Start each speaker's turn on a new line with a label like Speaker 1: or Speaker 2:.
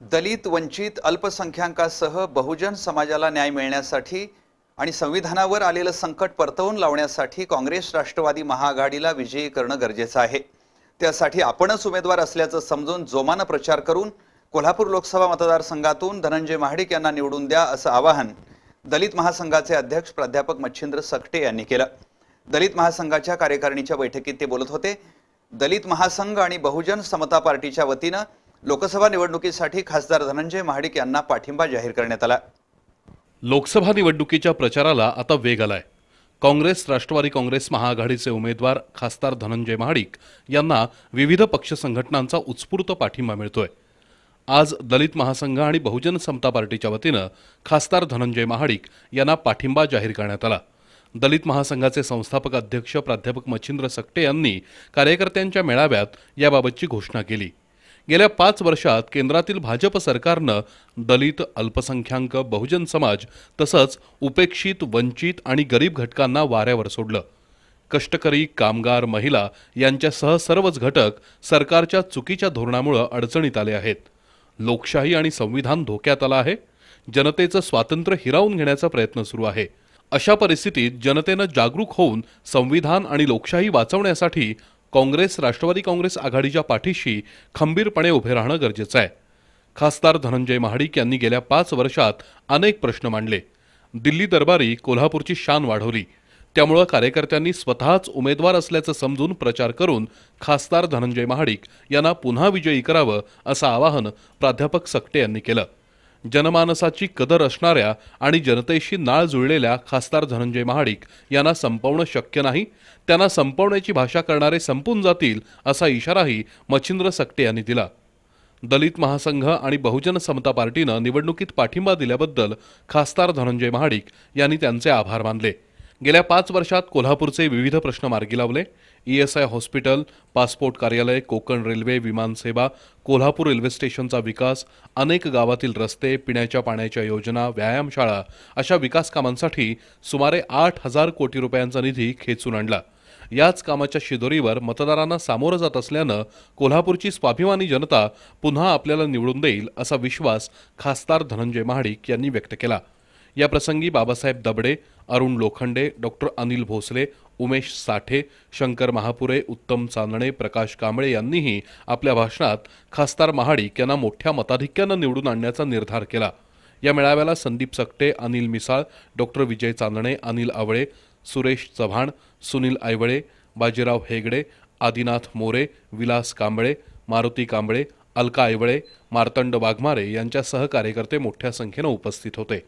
Speaker 1: दलित वंचित अल्पसंख्याकासह बहुजन समाजाला न्याय मिळण्यासाठी आणि संविधानावर आलेलं संकट परतवून लावण्यासाठी काँग्रेस राष्ट्रवादी महाआघाडीला विजयी करणं गरजेचं आहे. त्यासाठी आपणच उमेदवार असल्याचं समजून जोमानं प्रचार करून कोल्हापूर लोकसभा मतदारसंघातून धनंजय महाडिक यांना निवडून द्या असं आवाहन दलित महासंघाचे अध्यक्ष प्राध्यापक मच्छिंद्र सकटे यांनी केलं. दलित महासंघाच्या कार्यकारिणीच्या बैठकीत ते बोलत होते दलित महासंघ आणि बहुजन समता पार्टीच्या वतीनं लोकसभा निवडणुकीसाठी खासदार धनंजय महाडिक यांना पाठिंबा जाहीर करण्यात आला.
Speaker 2: लोकसभा निवडणुकीच्या प्रचाराला आता वेग आलाय. काँग्रेस राष्ट्रवादी काँग्रेस महाआघाडीचे उमेदवार खासदार धनंजय महाडिक यांना विविध पक्ष संघटनांचा उत्स्फूर्त पाठिंबा मिळतोय. आज दलित महासंघ आणि बहुजन समता पार्टीच्या वतीनं खासदार धनंजय महाडिक यांना पाठिंबा जाहीर करण्यात आला. दलित महासंघाचे संस्थापक अध्यक्ष प्राध्यापक मच्छिंद्र सकटे यांनी कार्यकर्त्यांच्या मेळाव्यात याबाबतची घोषणा केली. गेल्या पाच वर्षात केंद्रातील भाजप सरकारनं दलित अल्पसंख्याक बहुजन समाज तसंच उपेक्षित वंचित आणि गरीब घटकांना वाऱ्यावर सोडलं. कष्टकरी कामगार महिला यांच्यासह सर्वच घटक सरकारच्या चुकीच्या धोरणामुळं अडचणीत आले आहेत. लोकशाही आणि संविधान धोक्यात आलं आहे. जनतेचं स्वातंत्र्य हिरावून घेण्याचा प्रयत्न सुरू आहे. अशा परिस्थितीत जनतेनं जागरूक होऊन संविधान आणि लोकशाही वाचवण्यासाठी काँग्रेस राष्ट्रवादी काँग्रेस आघाडीच्या पाठीशी खंबीरपणे उभे राहणं गरजेचं आहे. खासदार धनंजय महाडिक यांनी गेल्या पाच वर्षात अनेक प्रश्न मांडले. दिल्ली दरबारी कोल्हापूरची शान वाढवली. त्यामुळं कार्यकर्त्यांनी स्वतःच उमेदवार असल्याचं समजून प्रचार करून खासदार धनंजय महाडिक यांना पुन्हा विजयी करावं असं आवाहन प्राध्यापक सकटे यांनी केलं. जनमानसाची कदर असणाऱ्या आणि जनतेशी नाळ जुळलेल्या खासदार धनंजय महाडिक यांना संपवणं शक्य नाही. त्यांना संपवण्याची भाषा करणारे संपून जातील असा इशाराही मच्छिंद्र सकटे यांनी दिला. दलित महासंघ आणि बहुजन समता पार्टीनं निवडणुकीत पाठिंबा दिल्याबद्दल खासदार धनंजय महाडिक यांनी त्यांचे आभार मानले. गेल्या पाच वर्षात कोल्हापूरचे विविध प्रश्न मार्गी लावले. ईएसआय हॉस्पिटल पासपोर्ट कार्यालय कोकण रेल्वे विमानसेवा कोल्हापूर रेल्वे स्टेशनचा विकास अनेक गावातील रस्ते पिण्याच्या पाण्याच्या योजना व्यायामशाळा अशा विकास कामांसाठी सुमारे आठ हजार कोटी रुपयांचा निधी खेचून आणला. याच कामाच्या शिदोरीवर मतदारांना सामोरं जात असल्यानं कोल्हापूरची स्वाभिमानी जनता पुन्हा आपल्याला निवडून देईल असा विश्वास खासदार धनंजय महाडिक यांनी व्यक्त केला. या प्रसंगी बाबासाहेब दबडे अरुण लोखंडे डॉक्टर अनिल भोसले उमेश साठे शंकर महापुरे उत्तम चांदणे प्रकाश कांबळे यांनीही आपल्या भाषणात खासदार महाडिक यांना मोठ्या मताधिक्यानं निवडून आणण्याचा निर्धार केला. या मेळाव्याला संदीप सकटे अनिल मिसाळ डॉक्टर विजय चांदणे अनिल आवळे सुरेश चव्हाण सुनील आयवळे बाजीराव हेगडे आदिनाथ मोरे विलास कांबळे मारुती कांबळे अलका आयवळे मार्तंड वाघमारे यांच्यासह कार्यकर्ते मोठ्या संख्येनं उपस्थित होते.